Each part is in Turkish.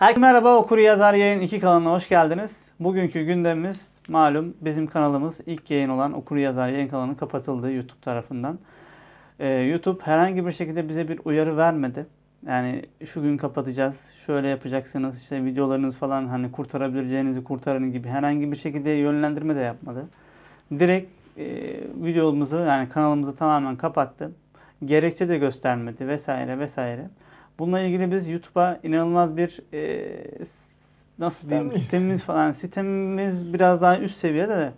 Herkese merhaba Okur Yazar Yayın 2 kanalına hoş geldiniz. Bugünkü gündemimiz malum bizim kanalımız ilk yayın olan Okur Yazar Yayın kanalı kapatıldı YouTube tarafından. Ee, YouTube herhangi bir şekilde bize bir uyarı vermedi. Yani şu gün kapatacağız, şöyle yapacaksınız, işte videolarınız falan hani kurtarabileceğinizi kurtarın gibi herhangi bir şekilde yönlendirme de yapmadı. Direkt e, videomuzu yani kanalımızı tamamen kapattı. Gerekçe de göstermedi vesaire vesaire. Bununla ilgili biz YouTube'a inanılmaz bir e, nasıl diyeyim Sistemliyiz. sistemimiz falan sistemimiz biraz daha üst seviyede de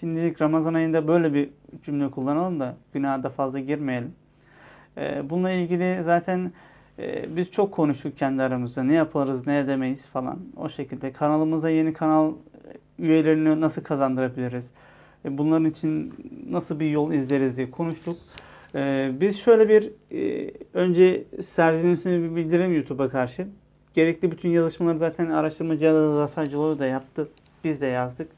şimdilik Ramazan ayında böyle bir cümle kullanalım da günaha da fazla girmeyelim. E, bununla ilgili zaten e, biz çok konuştuk kendi aramızda ne yaparız ne edemeyiz falan o şekilde kanalımıza yeni kanal üyelerini nasıl kazandırabiliriz e, bunların için nasıl bir yol izleriz diye konuştuk. Ee, biz şöyle bir e, önce serzenişini bir bildirelim YouTube'a karşı. Gerekli bütün yazışmaları zaten araştırmacı Cihazı Zafer Cıloğlu da yaptı. Biz de yazdık.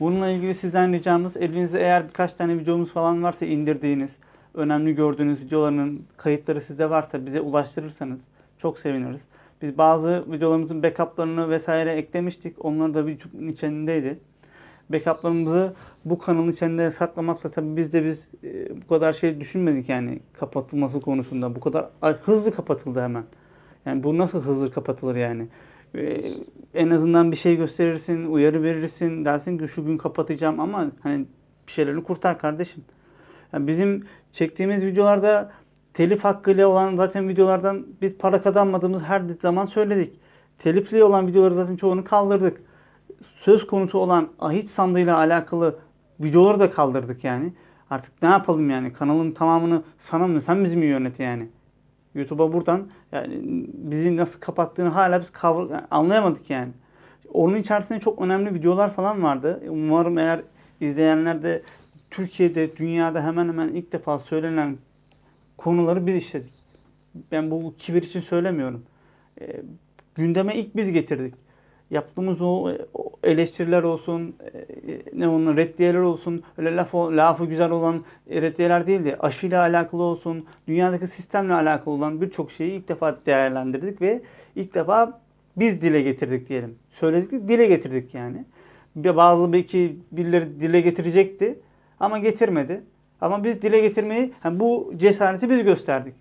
Bununla ilgili sizden ricamız elinizde eğer birkaç tane videomuz falan varsa indirdiğiniz, önemli gördüğünüz videoların kayıtları sizde varsa bize ulaştırırsanız çok seviniriz. Biz bazı videolarımızın backuplarını vesaire eklemiştik. Onlar da YouTube'un içindeydi backuplarımızı bu kanalın içinde saklamakla tabii biz de biz e, bu kadar şey düşünmedik yani kapatılması konusunda. Bu kadar hızlı kapatıldı hemen. Yani bu nasıl hızlı kapatılır yani? E, en azından bir şey gösterirsin, uyarı verirsin, dersin ki şu gün kapatacağım ama hani bir şeylerini kurtar kardeşim. Yani bizim çektiğimiz videolarda telif hakkıyla olan zaten videolardan biz para kazanmadığımız her zaman söyledik. Telifli olan videoları zaten çoğunu kaldırdık söz konusu olan ahit sandığıyla alakalı videoları da kaldırdık yani. Artık ne yapalım yani? Kanalın tamamını sana mı sen bizi mi yönet yani? YouTube'a buradan yani bizi nasıl kapattığını hala biz kavra- anlayamadık yani. Onun içerisinde çok önemli videolar falan vardı. Umarım eğer izleyenler de Türkiye'de, dünyada hemen hemen ilk defa söylenen konuları biz işledik. Ben bu kibir için söylemiyorum. E, gündeme ilk biz getirdik yaptığımız o, o eleştiriler olsun, e, ne onun reddiyeler olsun, öyle laf, lafı güzel olan reddiyeler değil de aşıyla alakalı olsun, dünyadaki sistemle alakalı olan birçok şeyi ilk defa değerlendirdik ve ilk defa biz dile getirdik diyelim. Söyledik, dile getirdik yani. Bazı belki birileri dile getirecekti ama getirmedi. Ama biz dile getirmeyi, yani bu cesareti biz gösterdik.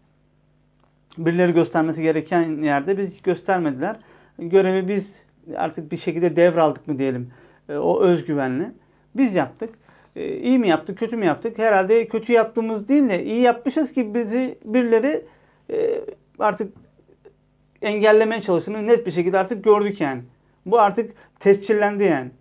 Birileri göstermesi gereken yerde biz göstermediler. Görevi biz artık bir şekilde devraldık mı diyelim e, o özgüvenle. Biz yaptık. E, iyi mi yaptık, kötü mü yaptık? Herhalde kötü yaptığımız değil de iyi yapmışız ki bizi birileri e, artık engellemeye çalıştığını net bir şekilde artık gördük yani. Bu artık tescillendi yani.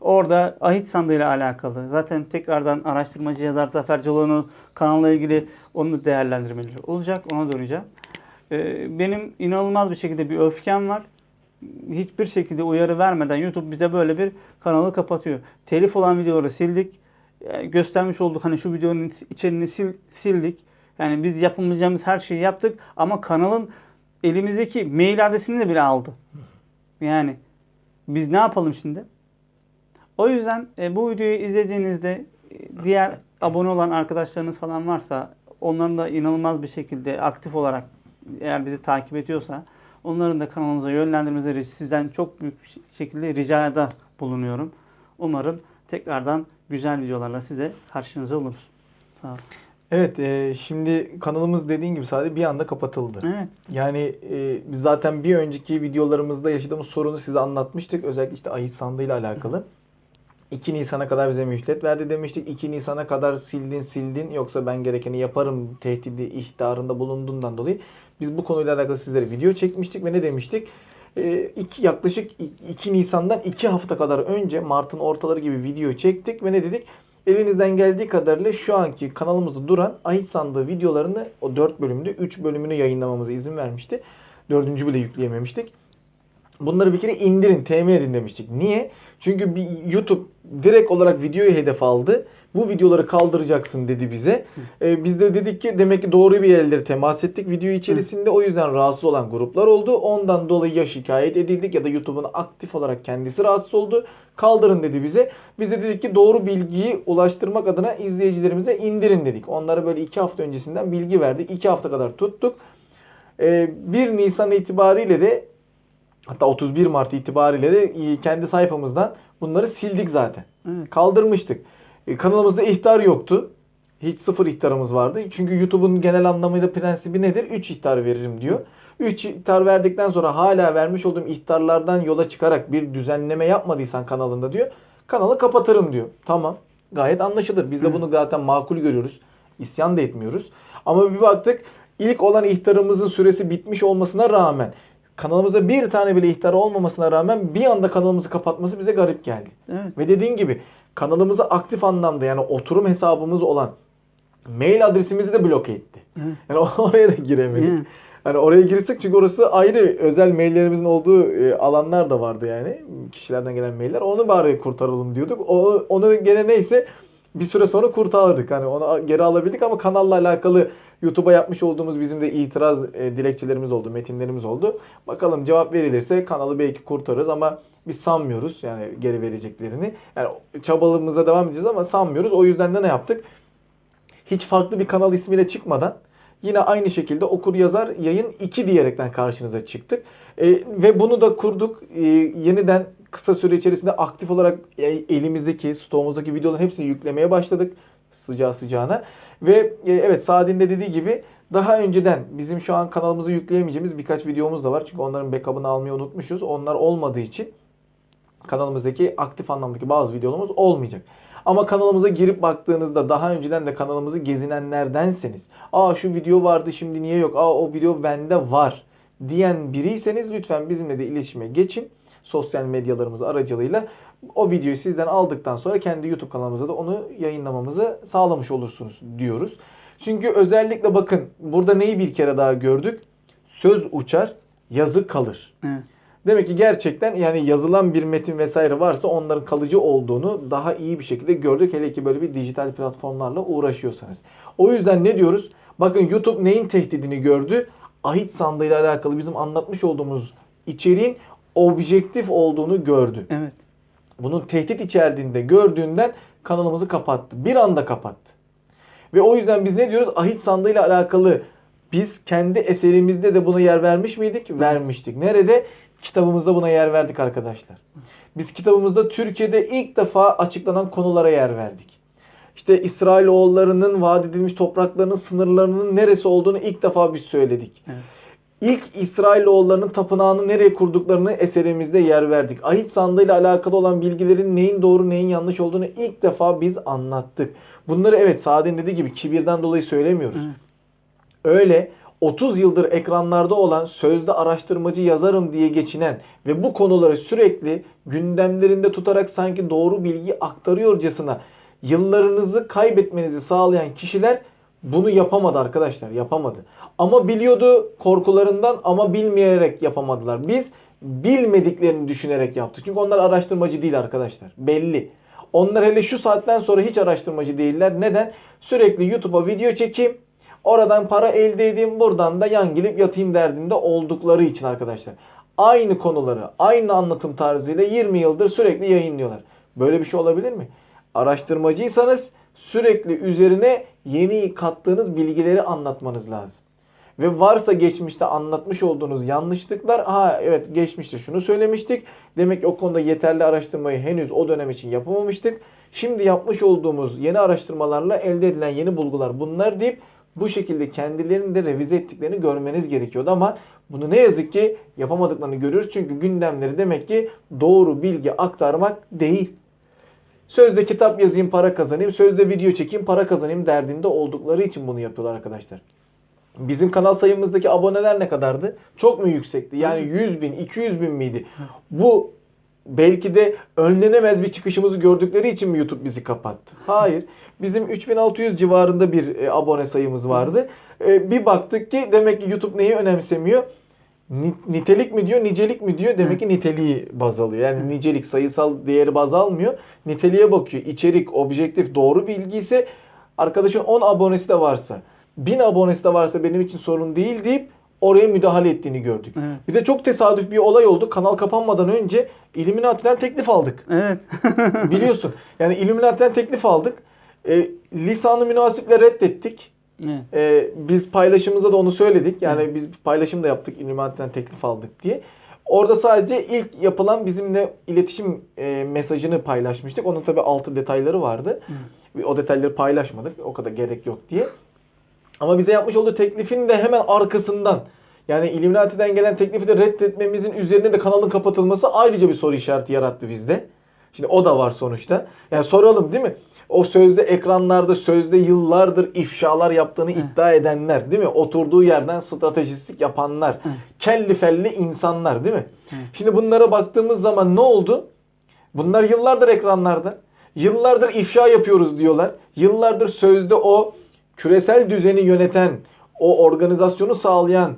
Orada ahit sandığıyla alakalı. Zaten tekrardan araştırmacı yazar Zafer Caloğlu kanalla ilgili onu değerlendirmeleri olacak. Ona döneceğim. E, benim inanılmaz bir şekilde bir öfkem var hiçbir şekilde uyarı vermeden YouTube bize böyle bir kanalı kapatıyor. Telif olan videoları sildik. E, Göstermiş olduk hani şu videonun içeriğini sil, sildik. Yani biz yapamayacağımız her şeyi yaptık ama kanalın elimizdeki mail adresini de bile aldı. Yani biz ne yapalım şimdi? O yüzden e, bu videoyu izlediğinizde e, diğer abone olan arkadaşlarınız falan varsa onların da inanılmaz bir şekilde aktif olarak eğer bizi takip ediyorsa onların da kanalımıza yönlendirmenizi sizden çok büyük bir şekilde ricada bulunuyorum. Umarım tekrardan güzel videolarla size karşınıza oluruz. Sağ olun. Evet, e, şimdi kanalımız dediğin gibi sadece bir anda kapatıldı. Evet. Yani e, biz zaten bir önceki videolarımızda yaşadığımız sorunu size anlatmıştık. Özellikle işte ahit sandığıyla alakalı. 2 Nisan'a kadar bize mühlet verdi demiştik. 2 Nisan'a kadar sildin sildin yoksa ben gerekeni yaparım tehdidi ihtarında bulunduğundan dolayı biz bu konuyla alakalı sizlere video çekmiştik ve ne demiştik? E, iki, yaklaşık 2 Nisan'dan 2 hafta kadar önce Mart'ın ortaları gibi video çektik ve ne dedik? Elinizden geldiği kadarıyla şu anki kanalımızda duran ahit sandığı videolarını o 4 bölümde 3 bölümünü yayınlamamıza izin vermişti. Dördüncü bile yükleyememiştik. Bunları bir kere indirin, temin edin demiştik. Niye? Çünkü bir YouTube direkt olarak videoyu hedef aldı. Bu videoları kaldıracaksın dedi bize. Ee, biz de dedik ki demek ki doğru bir yerlere temas ettik video içerisinde. O yüzden rahatsız olan gruplar oldu. Ondan dolayı ya şikayet edildik ya da YouTube'un aktif olarak kendisi rahatsız oldu. Kaldırın dedi bize. Biz de dedik ki doğru bilgiyi ulaştırmak adına izleyicilerimize indirin dedik. Onlara böyle iki hafta öncesinden bilgi verdik. İki hafta kadar tuttuk. Ee, 1 Nisan itibariyle de Hatta 31 Mart itibariyle de e, kendi sayfamızdan bunları sildik zaten. Evet. Kaldırmıştık. E, Kanalımızda ihtar yoktu. Hiç sıfır ihtarımız vardı. Çünkü YouTube'un genel anlamıyla prensibi nedir? 3 ihtar veririm diyor. 3 ihtar verdikten sonra hala vermiş olduğum ihtarlardan yola çıkarak bir düzenleme yapmadıysan kanalında diyor. Kanalı kapatırım diyor. Tamam. Gayet anlaşılır. Biz de bunu zaten makul görüyoruz. İsyan da etmiyoruz. Ama bir baktık ilk olan ihtarımızın süresi bitmiş olmasına rağmen kanalımızda bir tane bile ihtar olmamasına rağmen bir anda kanalımızı kapatması bize garip geldi. Evet. Ve dediğin gibi kanalımızı aktif anlamda yani oturum hesabımız olan mail adresimizi de bloke etti. Yani oraya da giremedik. Hani oraya girsek çünkü orası ayrı özel maillerimizin olduğu e, alanlar da vardı yani. Kişilerden gelen mailler. Onu bari kurtaralım diyorduk. O, onu gene neyse bir süre sonra kurtardık. Hani onu geri alabildik ama kanalla alakalı YouTube'a yapmış olduğumuz bizim de itiraz e, dilekçelerimiz oldu, metinlerimiz oldu. Bakalım cevap verilirse kanalı belki kurtarırız ama biz sanmıyoruz yani geri vereceklerini. Yani çabalımıza devam edeceğiz ama sanmıyoruz. O yüzden de ne yaptık? hiç farklı bir kanal ismiyle çıkmadan yine aynı şekilde okur yazar yayın 2 diyerekten karşınıza çıktık. E, ve bunu da kurduk. E, yeniden kısa süre içerisinde aktif olarak e, elimizdeki, stoğumuzdaki videoların hepsini yüklemeye başladık sıcağı sıcağına. Ve e, evet Sadin de dediği gibi daha önceden bizim şu an kanalımıza yükleyemeyeceğimiz birkaç videomuz da var. Çünkü onların backup'ını almayı unutmuşuz. Onlar olmadığı için kanalımızdaki aktif anlamdaki bazı videolarımız olmayacak. Ama kanalımıza girip baktığınızda daha önceden de kanalımızı gezinenlerdenseniz aa şu video vardı şimdi niye yok aa o video bende var diyen biriyseniz lütfen bizimle de iletişime geçin. Sosyal medyalarımız aracılığıyla o videoyu sizden aldıktan sonra kendi YouTube kanalımıza da onu yayınlamamızı sağlamış olursunuz diyoruz. Çünkü özellikle bakın burada neyi bir kere daha gördük? Söz uçar, yazı kalır. Evet. Demek ki gerçekten yani yazılan bir metin vesaire varsa onların kalıcı olduğunu daha iyi bir şekilde gördük. Hele ki böyle bir dijital platformlarla uğraşıyorsanız. O yüzden ne diyoruz? Bakın YouTube neyin tehdidini gördü? Ahit sandığıyla alakalı bizim anlatmış olduğumuz içeriğin objektif olduğunu gördü. Evet. Bunun tehdit içerdiğinde gördüğünden kanalımızı kapattı. Bir anda kapattı. Ve o yüzden biz ne diyoruz? Ahit sandığıyla alakalı biz kendi eserimizde de buna yer vermiş miydik? Vermiştik. Nerede? Kitabımızda buna yer verdik arkadaşlar. Biz kitabımızda Türkiye'de ilk defa açıklanan konulara yer verdik. İşte İsrailoğullarının vaat edilmiş topraklarının sınırlarının neresi olduğunu ilk defa biz söyledik. Evet. İlk İsrailoğullarının tapınağını nereye kurduklarını eserimizde yer verdik. Ahit sandığıyla alakalı olan bilgilerin neyin doğru neyin yanlış olduğunu ilk defa biz anlattık. Bunları evet Saadet'in dediği gibi kibirden dolayı söylemiyoruz. Evet. Öyle 30 yıldır ekranlarda olan sözde araştırmacı yazarım diye geçinen ve bu konuları sürekli gündemlerinde tutarak sanki doğru bilgi aktarıyorcasına yıllarınızı kaybetmenizi sağlayan kişiler bunu yapamadı arkadaşlar. Yapamadı. Ama biliyordu korkularından ama bilmeyerek yapamadılar. Biz bilmediklerini düşünerek yaptık. Çünkü onlar araştırmacı değil arkadaşlar. Belli. Onlar hele şu saatten sonra hiç araştırmacı değiller. Neden? Sürekli YouTube'a video çekeyim. Oradan para elde edeyim. Buradan da yan gelip yatayım derdinde oldukları için arkadaşlar. Aynı konuları, aynı anlatım tarzıyla 20 yıldır sürekli yayınlıyorlar. Böyle bir şey olabilir mi? Araştırmacıysanız sürekli üzerine yeni kattığınız bilgileri anlatmanız lazım. Ve varsa geçmişte anlatmış olduğunuz yanlışlıklar, ha evet geçmişte şunu söylemiştik. Demek ki o konuda yeterli araştırmayı henüz o dönem için yapamamıştık. Şimdi yapmış olduğumuz yeni araştırmalarla elde edilen yeni bulgular bunlar deyip bu şekilde kendilerini de revize ettiklerini görmeniz gerekiyordu ama bunu ne yazık ki yapamadıklarını görüyoruz. Çünkü gündemleri demek ki doğru bilgi aktarmak değil. Sözde kitap yazayım para kazanayım, sözde video çekeyim para kazanayım derdinde oldukları için bunu yapıyorlar arkadaşlar. Bizim kanal sayımızdaki aboneler ne kadardı? Çok mu yüksekti? Yani 100 bin, 200 bin miydi? Bu belki de önlenemez bir çıkışımızı gördükleri için mi YouTube bizi kapattı? Hayır. Bizim 3600 civarında bir e, abone sayımız vardı. E, bir baktık ki demek ki YouTube neyi önemsemiyor? Ni- Nitelik mi diyor, nicelik mi diyor? Demek ki niteliği baz alıyor. Yani nicelik sayısal değeri baz almıyor. Niteliğe bakıyor. İçerik, objektif, doğru bilgi ise arkadaşın 10 abonesi de varsa, 1000 abonesi de varsa benim için sorun değil deyip oraya müdahale ettiğini gördük. Evet. Bir de çok tesadüf bir olay oldu. Kanal kapanmadan önce Illuminati'den teklif aldık. Evet. Biliyorsun. Yani Illuminati'den teklif aldık. E, lisanı münasiple reddettik. Evet. E, biz paylaşımımızda da onu söyledik. Yani biz paylaşım da yaptık Illuminati'den teklif aldık diye. Orada sadece ilk yapılan bizimle iletişim e, mesajını paylaşmıştık. Onun tabi altı detayları vardı. O detayları paylaşmadık. O kadar gerek yok diye. Ama bize yapmış olduğu teklifin de hemen arkasından yani Illuminati'den gelen teklifi de reddetmemizin üzerine de kanalın kapatılması ayrıca bir soru işareti yarattı bizde. Şimdi o da var sonuçta. Yani soralım değil mi? O sözde ekranlarda sözde yıllardır ifşalar yaptığını iddia edenler değil mi? Oturduğu yerden stratejistlik yapanlar. Kelli felli insanlar değil mi? Şimdi bunlara baktığımız zaman ne oldu? Bunlar yıllardır ekranlarda. Yıllardır ifşa yapıyoruz diyorlar. Yıllardır sözde o küresel düzeni yöneten, o organizasyonu sağlayan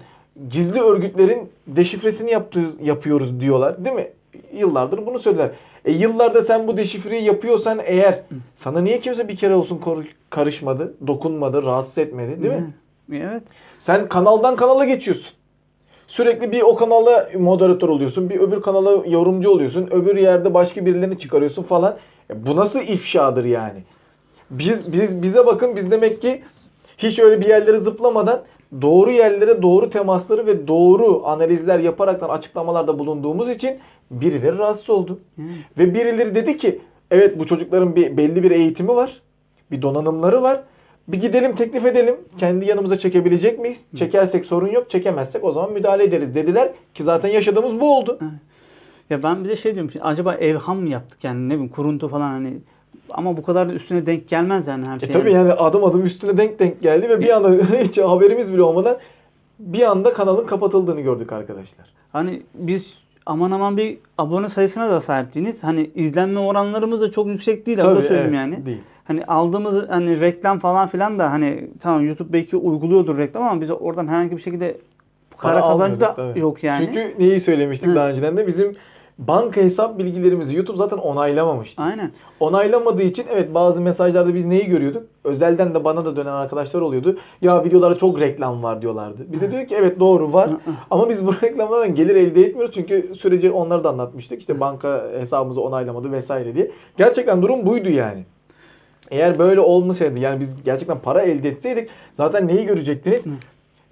gizli örgütlerin deşifresini yaptı, yapıyoruz diyorlar. Değil mi? Yıllardır bunu söyler. E yıllarda sen bu deşifreyi yapıyorsan eğer sana niye kimse bir kere olsun karışmadı, dokunmadı, rahatsız etmedi değil mi? Evet. Sen kanaldan kanala geçiyorsun. Sürekli bir o kanala moderatör oluyorsun, bir öbür kanala yorumcu oluyorsun, öbür yerde başka birilerini çıkarıyorsun falan. E bu nasıl ifşadır yani? Biz, biz bize bakın biz demek ki hiç öyle bir yerlere zıplamadan doğru yerlere doğru temasları ve doğru analizler yaparaktan açıklamalarda bulunduğumuz için birileri rahatsız oldu. Ve birileri dedi ki evet bu çocukların bir belli bir eğitimi var. Bir donanımları var. Bir gidelim teklif edelim. Kendi yanımıza çekebilecek miyiz? Çekersek sorun yok. Çekemezsek o zaman müdahale ederiz dediler. Ki zaten yaşadığımız bu oldu. Ya ben bir de şey diyorum şimdi acaba evham mı yaptık yani ne bileyim kuruntu falan hani ama bu kadar da üstüne denk gelmez yani her E şey. tabii yani adım adım üstüne denk denk geldi ve bir anda hiç haberimiz bile olmadan bir anda kanalın kapatıldığını gördük arkadaşlar. Hani biz aman aman bir abone sayısına da sahip değiliz. Hani izlenme oranlarımız da çok yüksek değil. Tabii, söyleyeyim evet, yani. Değil. Hani aldığımız hani reklam falan filan da hani tamam YouTube belki uyguluyordur reklam ama biz oradan herhangi bir şekilde Para kazancı da tabii. yok yani. Çünkü neyi söylemiştik Hı. daha önceden de bizim banka hesap bilgilerimizi YouTube zaten onaylamamıştı. Aynen. Onaylamadığı için evet bazı mesajlarda biz neyi görüyorduk? Özelden de bana da dönen arkadaşlar oluyordu. Ya videolarda çok reklam var diyorlardı. Bize diyor ki evet doğru var. Ama biz bu reklamlardan gelir elde etmiyoruz. Çünkü süreci onları da anlatmıştık. İşte banka hesabımızı onaylamadı vesaire diye. Gerçekten durum buydu yani. Eğer böyle olmasaydı yani biz gerçekten para elde etseydik zaten neyi görecektiniz?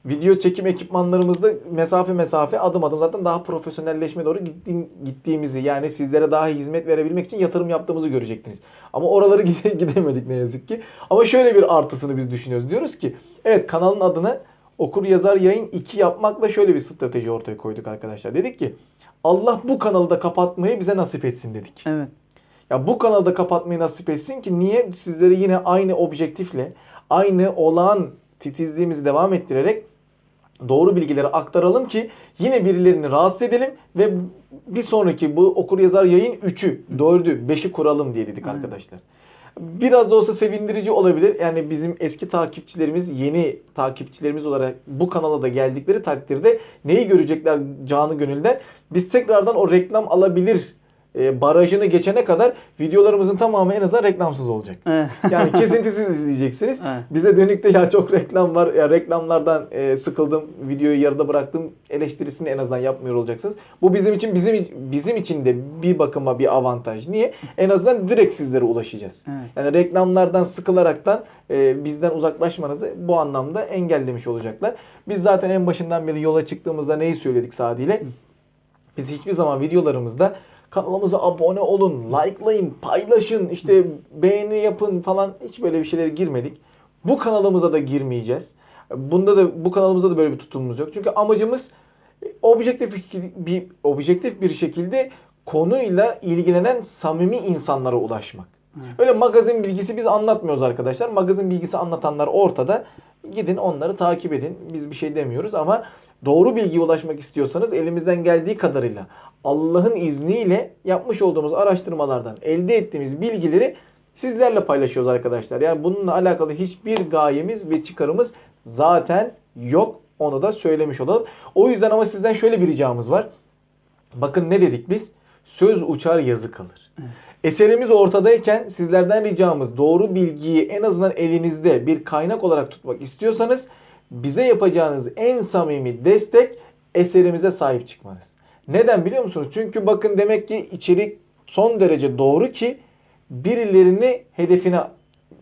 Video çekim ekipmanlarımızda mesafe mesafe adım adım zaten daha profesyonelleşmeye doğru gittiğim, gittiğimizi yani sizlere daha iyi hizmet verebilmek için yatırım yaptığımızı görecektiniz. Ama oraları gide- gidemedik ne yazık ki. Ama şöyle bir artısını biz düşünüyoruz. Diyoruz ki evet kanalın adına okur yazar yayın 2 yapmakla şöyle bir strateji ortaya koyduk arkadaşlar. Dedik ki Allah bu kanalı da kapatmayı bize nasip etsin dedik. Evet. Ya bu kanalı da kapatmayı nasip etsin ki niye sizlere yine aynı objektifle, aynı olağan titizliğimizi devam ettirerek doğru bilgileri aktaralım ki yine birilerini rahatsız edelim ve bir sonraki bu okur yazar yayın 3'ü, 4'ü, 5'i kuralım diye dedik Aynen. arkadaşlar. Biraz da olsa sevindirici olabilir. Yani bizim eski takipçilerimiz, yeni takipçilerimiz olarak bu kanala da geldikleri takdirde neyi görecekler canı gönülden? Biz tekrardan o reklam alabilir e, barajını geçene kadar videolarımızın tamamı en azından reklamsız olacak. Evet. Yani kesintisiz izleyeceksiniz. Evet. Bize dönük de ya çok reklam var ya reklamlardan e, sıkıldım videoyu yarıda bıraktım eleştirisini en azından yapmıyor olacaksınız. Bu bizim için bizim bizim için de bir bakıma bir avantaj. Niye? En azından direkt sizlere ulaşacağız. Evet. Yani reklamlardan sıkılaraktan e, bizden uzaklaşmanızı bu anlamda engellemiş olacaklar. Biz zaten en başından beri yola çıktığımızda neyi söyledik Sadi ile? Biz hiçbir zaman videolarımızda kanalımıza abone olun, likelayın, paylaşın, işte beğeni yapın falan hiç böyle bir şeylere girmedik. Bu kanalımıza da girmeyeceğiz. Bunda da bu kanalımızda da böyle bir tutumumuz yok. Çünkü amacımız e, objektif bir, bir objektif bir şekilde konuyla ilgilenen samimi insanlara ulaşmak. Öyle magazin bilgisi biz anlatmıyoruz arkadaşlar. Magazin bilgisi anlatanlar ortada. Gidin onları takip edin. Biz bir şey demiyoruz ama doğru bilgiye ulaşmak istiyorsanız elimizden geldiği kadarıyla Allah'ın izniyle yapmış olduğumuz araştırmalardan elde ettiğimiz bilgileri sizlerle paylaşıyoruz arkadaşlar. Yani bununla alakalı hiçbir gayemiz ve çıkarımız zaten yok. Onu da söylemiş olalım. O yüzden ama sizden şöyle bir ricamız var. Bakın ne dedik biz? Söz uçar yazı kalır. Eserimiz ortadayken sizlerden ricamız doğru bilgiyi en azından elinizde bir kaynak olarak tutmak istiyorsanız bize yapacağınız en samimi destek eserimize sahip çıkmanız. Neden biliyor musunuz? Çünkü bakın demek ki içerik son derece doğru ki birilerini hedefine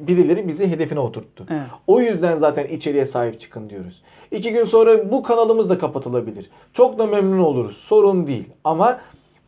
birileri bizi hedefine oturttu. Evet. O yüzden zaten içeriye sahip çıkın diyoruz. İki gün sonra bu kanalımız da kapatılabilir. Çok da memnun oluruz. Sorun değil. Ama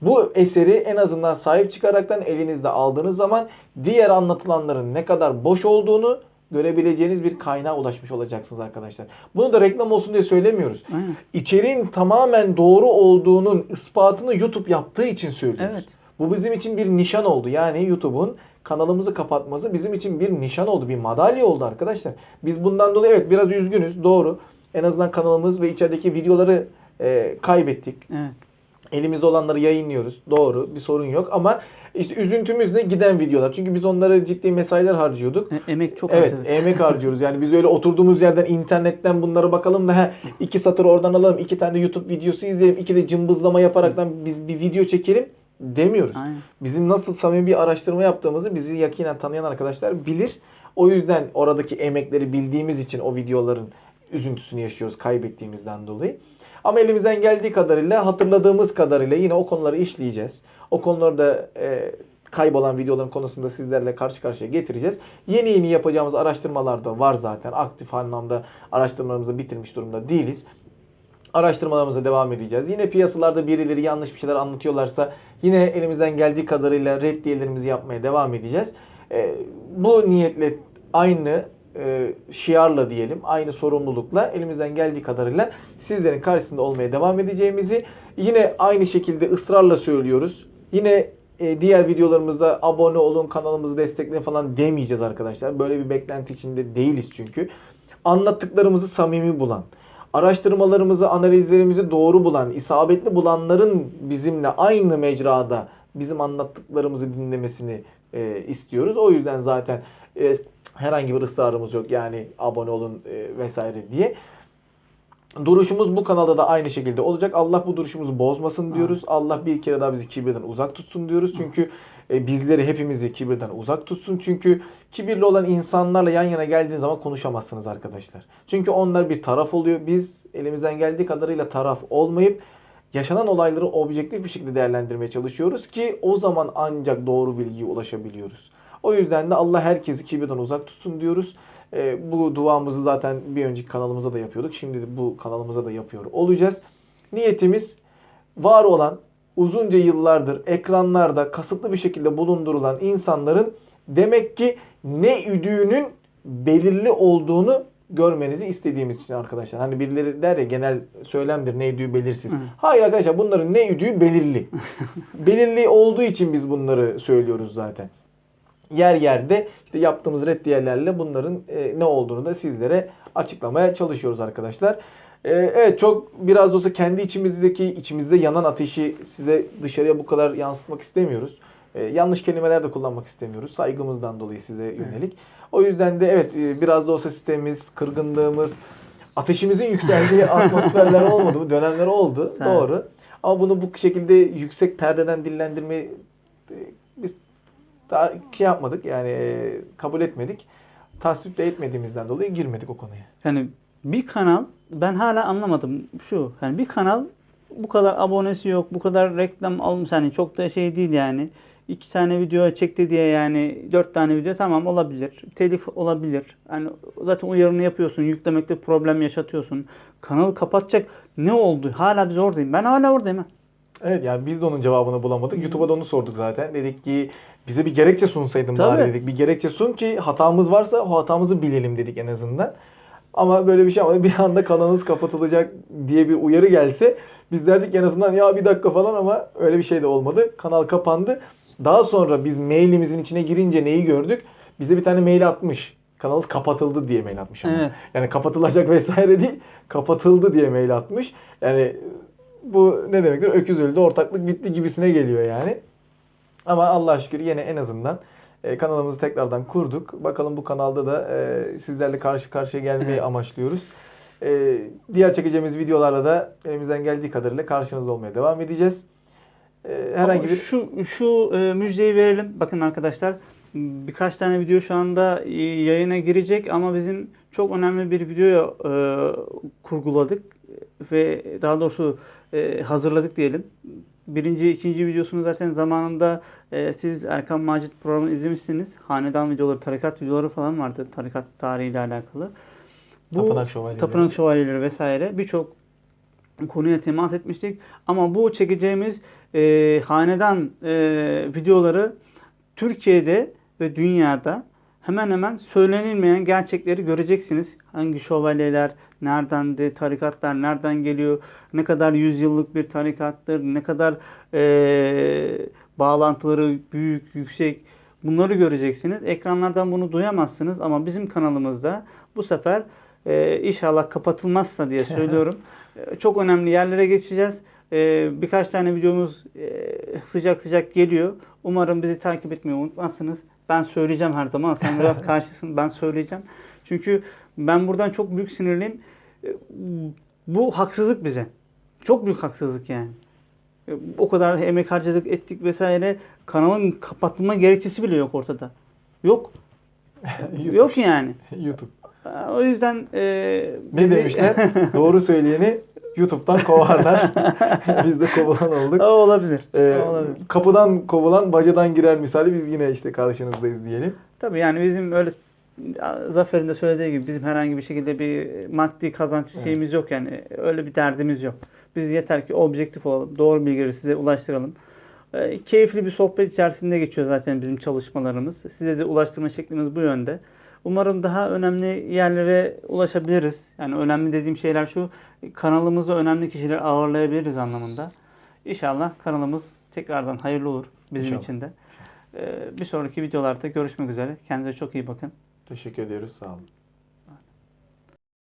bu eseri en azından sahip çıkaraktan elinizde aldığınız zaman diğer anlatılanların ne kadar boş olduğunu görebileceğiniz bir kaynağa ulaşmış olacaksınız arkadaşlar. Bunu da reklam olsun diye söylemiyoruz. Aynen. İçeriğin tamamen doğru olduğunun ispatını YouTube yaptığı için söylüyoruz. Evet. Bu bizim için bir nişan oldu. Yani YouTube'un kanalımızı kapatması bizim için bir nişan oldu, bir madalya oldu arkadaşlar. Biz bundan dolayı evet biraz üzgünüz, doğru. En azından kanalımız ve içerideki videoları e, kaybettik. Evet. Elimizde olanları yayınlıyoruz. Doğru, bir sorun yok ama işte üzüntümüz ne giden videolar. Çünkü biz onlara ciddi mesailer harcıyorduk. E- Emek çok Evet, harcadık. emek harcıyoruz. Yani biz öyle oturduğumuz yerden internetten bunlara bakalım da he, iki satır oradan alalım, iki tane de YouTube videosu izleyelim, iki de cımbızlama yaparaktan biz bir video çekelim demiyoruz. Aynen. Bizim nasıl samimi bir araştırma yaptığımızı bizi yakinen tanıyan arkadaşlar bilir. O yüzden oradaki emekleri bildiğimiz için o videoların üzüntüsünü yaşıyoruz kaybettiğimizden dolayı. Ama elimizden geldiği kadarıyla hatırladığımız kadarıyla yine o konuları işleyeceğiz. O konularda e, kaybolan videoların konusunda sizlerle karşı karşıya getireceğiz. Yeni yeni yapacağımız araştırmalar da var zaten. Aktif anlamda araştırmalarımızı bitirmiş durumda değiliz araştırmalarımıza devam edeceğiz. Yine piyasalarda birileri yanlış bir şeyler anlatıyorlarsa yine elimizden geldiği kadarıyla reddiyelerimizi yapmaya devam edeceğiz. Ee, bu niyetle aynı e, şiarla diyelim, aynı sorumlulukla elimizden geldiği kadarıyla sizlerin karşısında olmaya devam edeceğimizi yine aynı şekilde ısrarla söylüyoruz. Yine e, diğer videolarımızda abone olun, kanalımızı destekleyin falan demeyeceğiz arkadaşlar. Böyle bir beklenti içinde değiliz çünkü. Anlattıklarımızı samimi bulan, araştırmalarımızı, analizlerimizi doğru bulan, isabetli bulanların bizimle aynı mecrada bizim anlattıklarımızı dinlemesini e, istiyoruz. O yüzden zaten e, herhangi bir ısrarımız yok. Yani abone olun e, vesaire diye. Duruşumuz bu kanalda da aynı şekilde olacak. Allah bu duruşumuzu bozmasın diyoruz. Allah bir kere daha bizi kibirden uzak tutsun diyoruz. Çünkü e, bizleri hepimizi kibirden uzak tutsun. Çünkü kibirli olan insanlarla yan yana geldiğiniz zaman konuşamazsınız arkadaşlar. Çünkü onlar bir taraf oluyor. Biz elimizden geldiği kadarıyla taraf olmayıp yaşanan olayları objektif bir şekilde değerlendirmeye çalışıyoruz ki o zaman ancak doğru bilgiye ulaşabiliyoruz. O yüzden de Allah herkesi kibirden uzak tutsun diyoruz. E, bu duamızı zaten bir önceki kanalımızda da yapıyorduk. Şimdi de bu kanalımıza da yapıyor olacağız. Niyetimiz var olan uzunca yıllardır ekranlarda kasıtlı bir şekilde bulundurulan insanların demek ki ne üdüğünün belirli olduğunu görmenizi istediğimiz için arkadaşlar. Hani birileri der ya genel söylemdir ne üdüğü belirsiz. Hı. Hayır arkadaşlar bunların ne üdüğü belirli. belirli olduğu için biz bunları söylüyoruz zaten yer yerde işte yaptığımız reddiyerlerle bunların e, ne olduğunu da sizlere açıklamaya çalışıyoruz arkadaşlar. E, evet çok biraz da olsa kendi içimizdeki içimizde yanan ateşi size dışarıya bu kadar yansıtmak istemiyoruz. E, yanlış kelimeler de kullanmak istemiyoruz saygımızdan dolayı size yönelik. O yüzden de evet e, biraz da olsa sistemimiz, kırgınlığımız, ateşimizin yükseldiği atmosferler olmadı mı? Dönemler oldu. Evet. Doğru. Ama bunu bu şekilde yüksek perdeden dillendirmeyi e, biz daha şey yapmadık yani e, kabul etmedik. Tasvip de etmediğimizden dolayı girmedik o konuya. Yani bir kanal ben hala anlamadım şu. Yani bir kanal bu kadar abonesi yok, bu kadar reklam almış hani çok da şey değil yani. İki tane video çekti diye yani dört tane video tamam olabilir. Telif olabilir. Hani zaten uyarını yapıyorsun. Yüklemekte problem yaşatıyorsun. Kanalı kapatacak ne oldu? Hala biz oradayım. Ben hala oradayım. Evet yani biz de onun cevabını bulamadık. YouTube'a da onu sorduk zaten. Dedik ki bize bir gerekçe sunsaydın bari Tabii. dedik. Bir gerekçe sun ki hatamız varsa o hatamızı bilelim dedik en azından. Ama böyle bir şey ama bir anda kanalınız kapatılacak diye bir uyarı gelse biz derdik en azından ya bir dakika falan ama öyle bir şey de olmadı. Kanal kapandı. Daha sonra biz mailimizin içine girince neyi gördük? Bize bir tane mail atmış. Kanalınız kapatıldı diye mail atmış ama. Evet. Yani kapatılacak vesaire değil. Kapatıldı diye mail atmış. Yani bu ne demektir? Öküz öldü, ortaklık bitti gibisine geliyor yani. Ama Allah şükür yine en azından e, kanalımızı tekrardan kurduk. Bakalım bu kanalda da e, sizlerle karşı karşıya gelmeyi amaçlıyoruz. E, diğer çekeceğimiz videolarla da elimizden geldiği kadarıyla karşınızda olmaya devam edeceğiz. E, herhangi bir şu şu e, müjdeyi verelim. Bakın arkadaşlar birkaç tane video şu anda e, yayına girecek ama bizim çok önemli bir video e, kurguladık ve daha doğrusu e, hazırladık diyelim. Birinci, ikinci videosunu zaten zamanında e, siz Erkan Macit programını izlemişsiniz. Hanedan videoları, tarikat videoları falan vardı. Tarikat tarihiyle alakalı. Bu Tapınak şövalyeleri. tapınak şövalyeleri vesaire birçok konuya temas etmiştik. Ama bu çekeceğimiz e, hanedan e, videoları Türkiye'de ve dünyada hemen hemen söylenilmeyen gerçekleri göreceksiniz. Hangi şövalyeler, nereden de tarikatlar nereden geliyor, ne kadar yüzyıllık bir tarikattır, ne kadar e, bağlantıları büyük, yüksek bunları göreceksiniz. Ekranlardan bunu duyamazsınız ama bizim kanalımızda bu sefer e, inşallah kapatılmazsa diye söylüyorum. E, çok önemli yerlere geçeceğiz. E, birkaç tane videomuz e, sıcak sıcak geliyor. Umarım bizi takip etmeyi unutmazsınız. Ben söyleyeceğim her zaman. Sen biraz karşısın. Ben söyleyeceğim. Çünkü ben buradan çok büyük sinirliyim. E, Bu haksızlık bize. Çok büyük haksızlık yani. E, O kadar emek harcadık, ettik vesaire. Kanalın kapatılma gerekçesi bile yok ortada. Yok. Yok yani. YouTube. E, O yüzden e, Ne bizi- demişler? Doğru söyleyeni YouTube'dan kovarlar. Biz de kovulan olduk. o olabilir. Ee, O olabilir. kapıdan kovulan bacadan girer misali biz yine işte karşınızdayız diyelim. Tabii yani bizim öyle Zafer'in de söylediği gibi bizim herhangi bir şekilde bir maddi kazanç Evet. şeyimiz yok yani. Öyle bir derdimiz yok. Biz yeter ki objektif olalım. Doğru bilgileri size ulaştıralım. Ee, keyifli bir sohbet içerisinde geçiyor zaten bizim çalışmalarımız. Size de ulaştırma şeklimiz bu yönde. Umarım daha önemli yerlere ulaşabiliriz. Yani önemli dediğim şeyler şu. Kanalımızda önemli kişileri ağırlayabiliriz anlamında. İnşallah kanalımız tekrardan hayırlı olur bizim İnşallah. için de. Ee, bir sonraki videolarda görüşmek üzere. Kendinize çok iyi bakın. Teşekkür ediyoruz. Sağ olun.